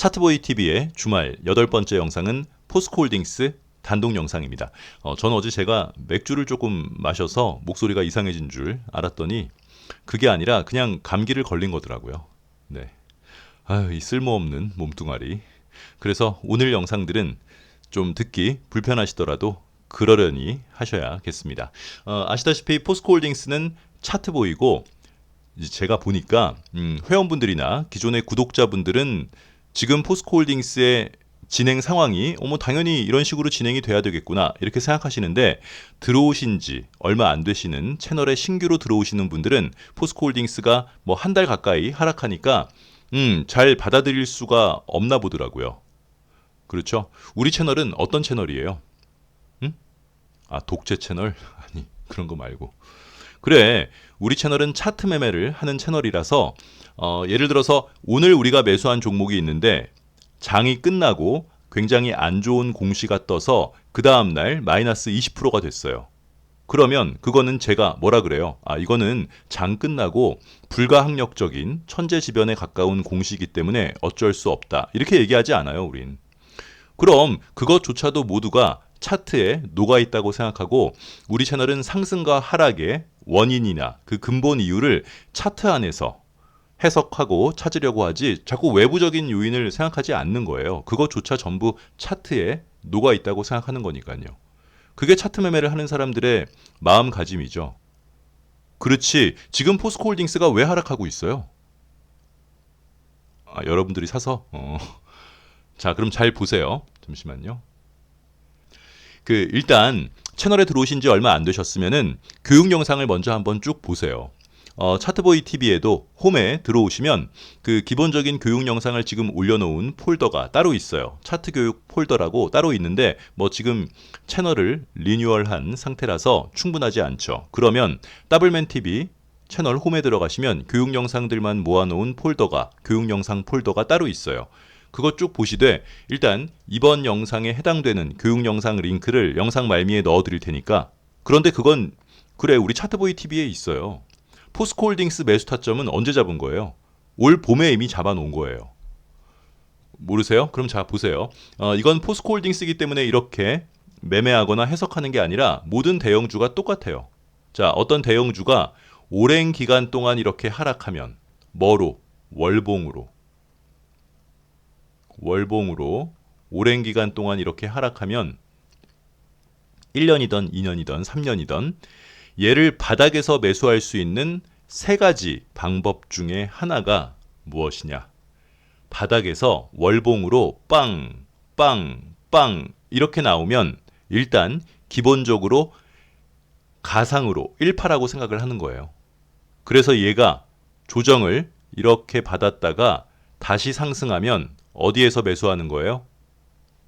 차트보이 TV의 주말 여덟 번째 영상은 포스코홀딩스 단독 영상입니다. 어, 저는 어제 제가 맥주를 조금 마셔서 목소리가 이상해진 줄 알았더니 그게 아니라 그냥 감기를 걸린 거더라고요. 네. 아유, 이 쓸모없는 몸뚱아리. 그래서 오늘 영상들은 좀 듣기 불편하시더라도 그러려니 하셔야겠습니다. 어, 아시다시피 포스코홀딩스는 차트보이고 제가 보니까 음, 회원분들이나 기존의 구독자분들은 지금 포스코홀딩스의 진행 상황이 어머 당연히 이런 식으로 진행이 돼야 되겠구나 이렇게 생각하시는데 들어오신 지 얼마 안 되시는 채널에 신규로 들어오시는 분들은 포스코홀딩스가 뭐 한 달 가까이 하락하니까 음, 잘 받아들일 수가 없나 보더라고요. 그렇죠? 우리 채널은 어떤 채널이에요? 음? 아, 독재 채널? 아니, 그런 거 말고. 그래, 우리 채널은 차트 매매를 하는 채널이라서 어, 예를 들어서 오늘 우리가 매수한 종목이 있는데 장이 끝나고 굉장히 안 좋은 공시가 떠서 그 다음 날 마이너스 20%가 됐어요. 그러면 그거는 제가 뭐라 그래요? 아, 이거는 장 끝나고 불가항력적인 천재지변에 가까운 공시이기 때문에 어쩔 수 없다. 이렇게 얘기하지 않아요, 우린. 그럼 그것조차도 모두가 차트에 녹아 있다고 생각하고 우리 채널은 상승과 하락의 원인이나 그 근본 이유를 차트 안에서 해석하고 찾으려고 하지 자꾸 외부적인 요인을 생각하지 않는 거예요. 그것조차 전부 차트에 녹아 있다고 생각하는 거니까요. 그게 차트 매매를 하는 사람들의 마음가짐이죠. 그렇지. 지금 포스코홀딩스가 왜 하락하고 있어요? 아, 여러분들이 사서? 어. 자, 그럼 잘 보세요. 잠시만요. 그 일단 채널에 들어오신 지 얼마 안 되셨으면은 교육 영상을 먼저 한번 쭉 보세요. 어, 차트보이 TV에도 홈에 들어오시면 그 기본적인 교육 영상을 지금 올려놓은 폴더가 따로 있어요. 차트 교육 폴더라고 따로 있는데 뭐 지금 채널을 리뉴얼한 상태라서 충분하지 않죠. 그러면 더블맨 TV 채널 홈에 들어가시면 교육 영상들만 모아놓은 폴더가 교육 영상 폴더가 따로 있어요. 그것 쭉 보시되 일단 이번 영상에 해당되는 교육 영상 링크를 영상 말미에 넣어 드릴 테니까 그런데 그건 그래 우리 차트보이 TV에 있어요. 포스코홀딩스 매수 타점은 언제 잡은 거예요? 올 봄에 이미 잡아 놓은 거예요. 모르세요? 그럼 자 보세요. 어, 이건 포스코홀딩스이기 때문에 이렇게 매매하거나 해석하는 게 아니라 모든 대형주가 똑같아요. 자 어떤 대형주가 오랜 기간 동안 이렇게 하락하면 뭐로? 월봉으로. 월봉으로 오랜 기간 동안 이렇게 하락하면 1년이던 2년이던 3년이던 얘를 바닥에서 매수할 수 있는 세 가지 방법 중에 하나가 무엇이냐? 바닥에서 월봉으로 빵, 빵, 빵 이렇게 나오면 일단 기본적으로 가상으로 1파라고 생각을 하는 거예요. 그래서 얘가 조정을 이렇게 받았다가 다시 상승하면 어디에서 매수하는 거예요?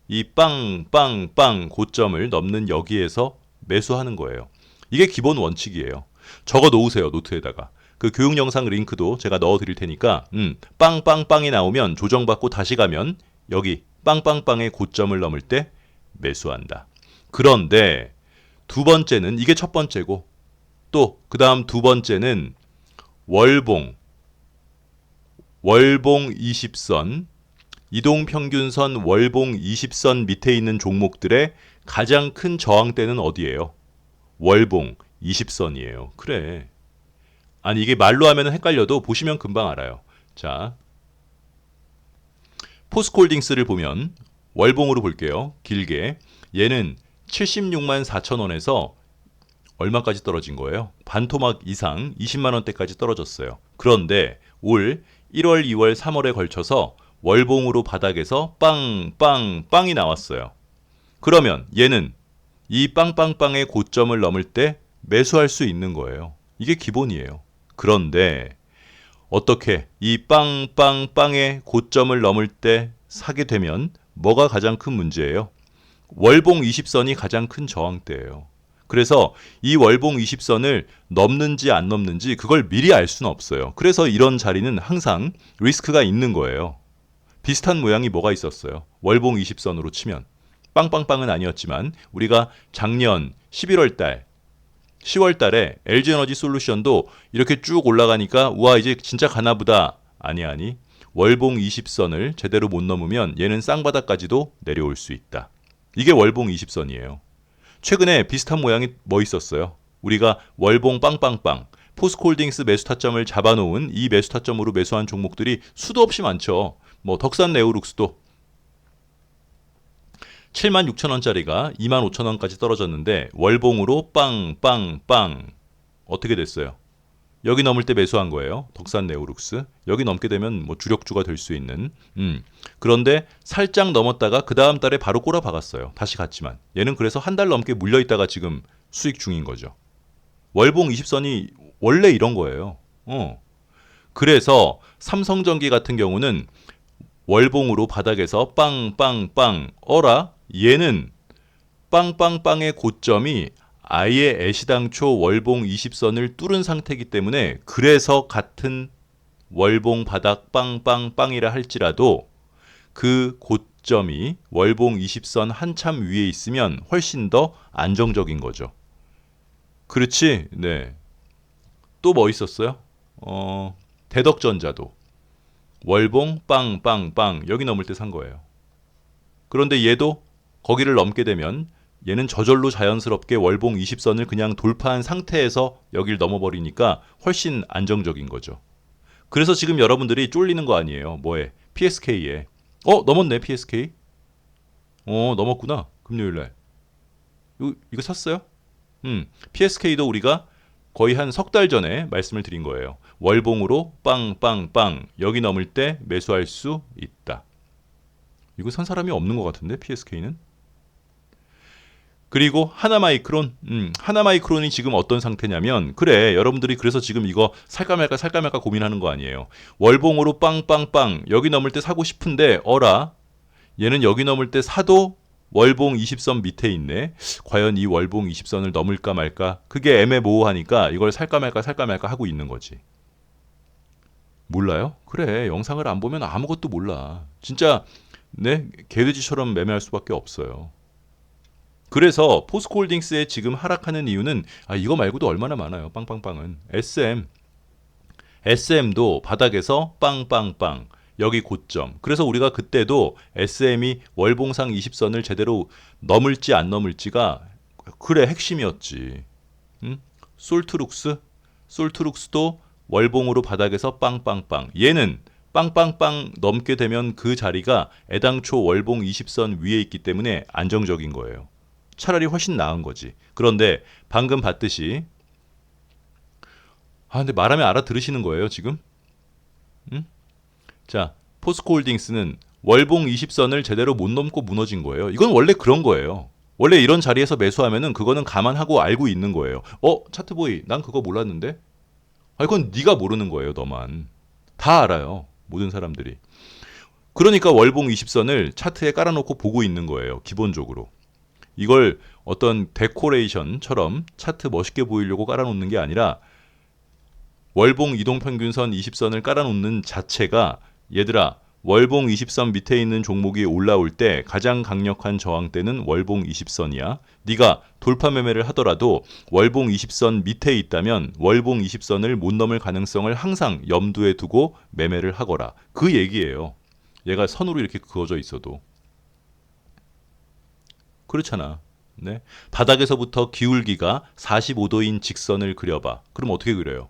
이 빵, 빵, 빵 고점을 넘는 여기에서 매수하는 거예요. 이게 기본 원칙이에요. 적어 놓으세요, 노트에다가. 그 교육 영상 링크도 제가 넣어 드릴 테니까, 음, 빵빵빵이 나오면 조정받고 다시 가면 여기 빵빵빵의 고점을 넘을 때 매수한다. 그런데 두 번째는 이게 첫 번째고, 또 그 다음 두 번째는 월봉, 월봉 20선, 이동평균선 월봉 20선 밑에 있는 종목들의 가장 큰 저항대는 어디예요? 월봉 20선이에요. 그래. 아니 이게 말로 하면 헷갈려도 보시면 금방 알아요. 자, 포스콜딩스를 보면 월봉으로 볼게요. 길게 얘는 76만 4천 원에서 얼마까지 떨어진 거예요? 반토막 이상 20만 원대까지 떨어졌어요. 그런데 올 1월, 2월, 3월에 걸쳐서 월봉으로 바닥에서 빵, 빵, 빵이 나왔어요. 그러면 얘는 이 빵빵빵의 고점을 넘을 때 매수할 수 있는 거예요. 이게 기본이에요. 그런데 어떻게 이 빵빵빵의 고점을 넘을 때 사게 되면 뭐가 가장 큰 문제예요? 월봉 20선이 가장 큰 저항대예요. 그래서 이 월봉 20선을 넘는지 안 넘는지 그걸 미리 알 수는 없어요. 그래서 이런 자리는 항상 리스크가 있는 거예요. 비슷한 모양이 뭐가 있었어요. 월봉 20선으로 치면 빵빵빵은 아니었지만 우리가 작년 11월 달 10월 달에 LG 에너지 솔루션도 이렇게 쭉 올라가니까 우와 이제 진짜 가나 보다. 아니 아니. 월봉 20선을 제대로 못 넘으면 얘는 쌍바닥까지도 내려올 수 있다. 이게 월봉 20선이에요. 최근에 비슷한 모양이 뭐 있었어요? 우리가 월봉 빵빵빵 포스코홀딩스 매수 타점을 잡아놓은 이 매수 타점으로 매수한 종목들이 수도 없이 많죠. 뭐 덕산 네오룩스도 7만 6천 원짜리가 2만 5천 원까지 떨어졌는데 월봉으로 빵빵빵 어떻게 됐어요? 여기 넘을 때 매수한 거예요. 덕산 네오룩스. 여기 넘게 되면 뭐 주력주가 될 수 있는. 음. 그런데 살짝 넘었다가 그 다음 달에 바로 꼬라 박았어요. 다시 갔지만. 얘는 그래서 한 달 넘게 물려 있다가 지금 수익 중인 거죠. 월봉 20선이 원래 이런 거예요. 어. 그래서 삼성전기 같은 경우는 월봉으로 바닥에서 빵빵빵 어라 얘는 빵빵빵의 고점이 아예 애시당초 월봉 20선을 뚫은 상태이기 때문에 그래서 같은 월봉 바닥 빵빵빵이라 할지라도 그 고점이 월봉 20선 한참 위에 있으면 훨씬 더 안정적인 거죠. 그렇지? 네. 또 뭐 있었어요? 어, 대덕전자도 월봉 빵빵빵 여기 넘을 때 산 거예요. 그런데 얘도 거기를 넘게 되면 얘는 저절로 자연스럽게 월봉 20선을 그냥 돌파한 상태에서 여길 넘어버리니까 훨씬 안정적인 거죠. 그래서 지금 여러분들이 쫄리는 거 아니에요. 뭐에? PSK에. 어, 넘었네, PSK. 어, 넘었구나. 금요일 날. 이거, 이거 샀어요? 음, PSK도 우리가 거의 한 석 달 전에 말씀을 드린 거예요. 월봉으로 빵빵빵 여기 넘을 때 매수할 수 있다. 이거 산 사람이 없는 것 같은데 PSK는? 그리고 하나마이크론, 음, 하나마이크론이 지금 어떤 상태냐면 그래 여러분들이 그래서 지금 이거 살까 말까 살까 말까 고민하는 거 아니에요. 월봉으로 빵빵빵 여기 넘을 때 사고 싶은데 어라 얘는 여기 넘을 때 사도 월봉 20선 밑에 있네. 과연 이 월봉 20선을 넘을까 말까? 그게 애매모호하니까 이걸 살까 말까 살까 말까 하고 있는 거지. 몰라요? 그래. 영상을 안 보면 아무것도 몰라. 진짜 네, 개돼지처럼 매매할 수밖에 없어요. 그래서 포스코홀딩스에 지금 하락하는 이유는 아, 이거 말고도 얼마나 많아요. 빵빵빵은 SM SM도 바닥에서 빵빵빵 여기 고점. 그래서 우리가 그때도 SM이 월봉상 20선을 제대로 넘을지 안 넘을지가 그래 핵심이었지. 응? 솔트룩스 솔트룩스도 월봉으로 바닥에서 빵빵빵. 얘는 빵빵빵 넘게 되면 그 자리가 애당초 월봉 20선 위에 있기 때문에 안정적인 거예요. 차라리 훨씬 나은 거지. 그런데 방금 봤듯이 아 근데 말하면 알아들으시는 거예요 지금? 응? 자 포스코홀딩스는 월봉 20선을 제대로 못 넘고 무너진 거예요. 이건 원래 그런 거예요. 원래 이런 자리에서 매수하면은 그거는 감안하고 알고 있는 거예요. 어 차트보이 난 그거 몰랐는데? 아 이건 네가 모르는 거예요 너만. 다 알아요 모든 사람들이. 그러니까 월봉 20선을 차트에 깔아놓고 보고 있는 거예요 기본적으로. 이걸 어떤 데코레이션처럼 차트 멋있게 보이려고 깔아놓는 게 아니라 월봉 이동평균선 20선을 깔아놓는 자체가 얘들아 월봉 20선 밑에 있는 종목이 올라올 때 가장 강력한 저항대는 월봉 20선이야. 네가 돌파 매매를 하더라도 월봉 20선 밑에 있다면 월봉 20선을 못 넘을 가능성을 항상 염두에 두고 매매를 하거라. 그 얘기예요. 얘가 선으로 이렇게 그어져 있어도. 그렇잖아. 네. 바닥에서부터 기울기가 45도인 직선을 그려봐. 그럼 어떻게 그려요?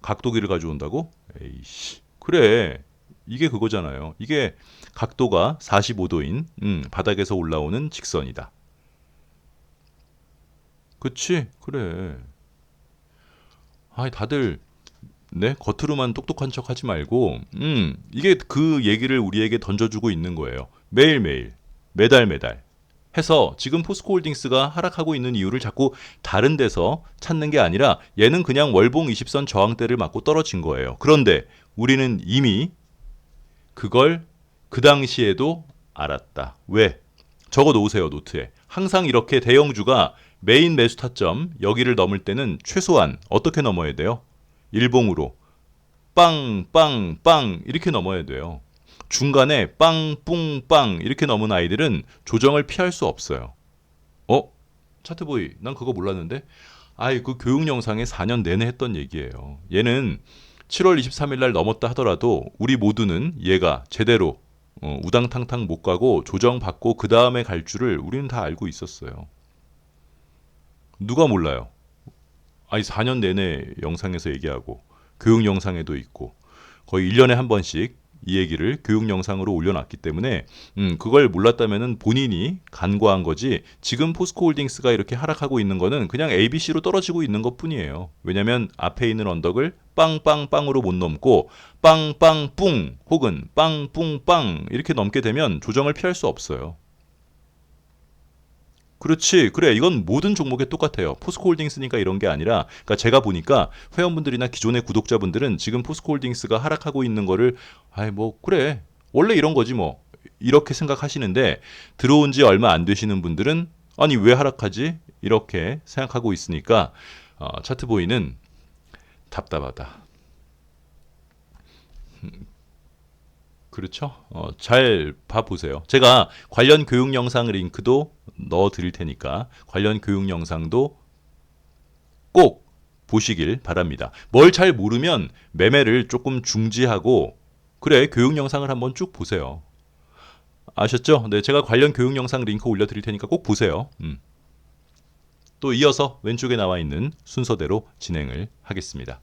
각도기를 가져온다고? 에이씨. 그래. 이게 그거잖아요. 이게 각도가 45도인 음, 바닥에서 올라오는 직선이다. 그치? 그래. 아, 다들 네 겉으로만 똑똑한 척 하지 말고, 음, 이게 그 얘기를 우리에게 던져주고 있는 거예요. 매일매일, 매달 매달. 해서 지금 포스코홀딩스가 하락하고 있는 이유를 자꾸 다른 데서 찾는 게 아니라 얘는 그냥 월봉 20선 저항대를 맞고 떨어진 거예요. 그런데 우리는 이미 그걸 그 당시에도 알았다. 왜? 적어 놓으세요, 노트에. 항상 이렇게 대형주가 메인 매수 타점 여기를 넘을 때는 최소한 어떻게 넘어야 돼요? 일봉으로 빵, 빵, 빵 이렇게 넘어야 돼요. 중간에 빵, 뿡, 빵 이렇게 넘은 아이들은 조정을 피할 수 없어요. 어? 차트보이, 난 그거 몰랐는데? 아이, 그 교육 영상에 4년 내내 했던 얘기예요. 얘는 7월 23일 날 넘었다 하더라도 우리 모두는 얘가 제대로 어, 우당탕탕 못 가고 조정받고 그 다음에 갈 줄을 우리는 다 알고 있었어요. 누가 몰라요? 아니 4년 내내 영상에서 얘기하고 교육 영상에도 있고 거의 1년에 한 번씩 이 얘기를 교육 영상으로 올려놨기 때문에 음, 그걸 몰랐다면은 본인이 간과한 거지 지금 포스코홀딩스가 이렇게 하락하고 있는 거는 그냥 ABC로 떨어지고 있는 것 뿐이에요. 왜냐면 앞에 있는 언덕을 빵빵빵으로 못 넘고 빵빵뿡 혹은 빵뿡빵 이렇게 넘게 되면 조정을 피할 수 없어요. 그렇지. 그래. 이건 모든 종목에 똑같아요. 포스코홀딩스니까 이런 게 아니라 그러니까 제가 보니까 회원분들이나 기존의 구독자분들은 지금 포스코홀딩스가 하락하고 있는 거를 아이 뭐 그래. 원래 이런 거지 뭐. 이렇게 생각하시는데 들어온 지 얼마 안 되시는 분들은 아니 왜 하락하지? 이렇게 생각하고 있으니까 어, 차트 보이는 답답하다. 그렇죠. 어, 잘 봐보세요. 제가 관련 교육 영상 링크도 넣어 드릴 테니까 관련 교육 영상도 꼭 보시길 바랍니다. 뭘 잘 모르면 매매를 조금 중지하고 그래 교육 영상을 한번 쭉 보세요. 아셨죠? 네, 제가 관련 교육 영상 링크 올려 드릴 테니까 꼭 보세요. 음. 또 이어서 왼쪽에 나와 있는 순서대로 진행을 하겠습니다.